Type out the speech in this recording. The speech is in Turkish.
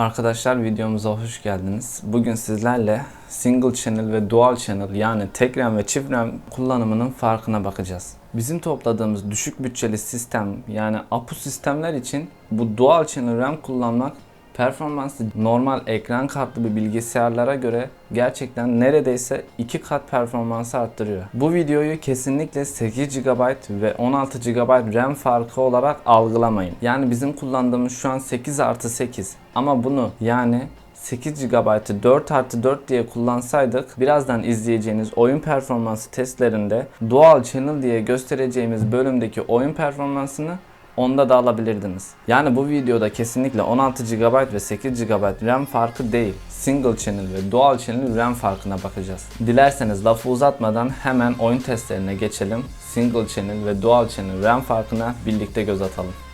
Arkadaşlar videomuza hoş geldiniz. Bugün sizlerle single channel ve dual channel yani tek RAM ve çift RAM kullanımının farkına bakacağız. Bizim topladığımız düşük bütçeli sistem yani APU sistemler için bu dual channel RAM kullanmak performansı normal ekran kartlı bir bilgisayarlara göre gerçekten neredeyse iki kat performansı arttırıyor. Bu videoyu kesinlikle 8 GB ve 16 GB RAM farkı olarak algılamayın. Yani bizim kullandığımız şu an 8 artı 8 ama bunu yani 8 GB'ı 4 artı 4 diye kullansaydık birazdan izleyeceğiniz oyun performansı testlerinde Dual Channel diye göstereceğimiz bölümdeki oyun performansını onda da alabilirdiniz. Yani bu videoda kesinlikle 16 GB ve 8 GB RAM farkı değil. Single channel ve dual channel RAM farkına bakacağız. Dilerseniz lafı uzatmadan hemen oyun testlerine geçelim. Single channel ve dual channel RAM farkına birlikte göz atalım.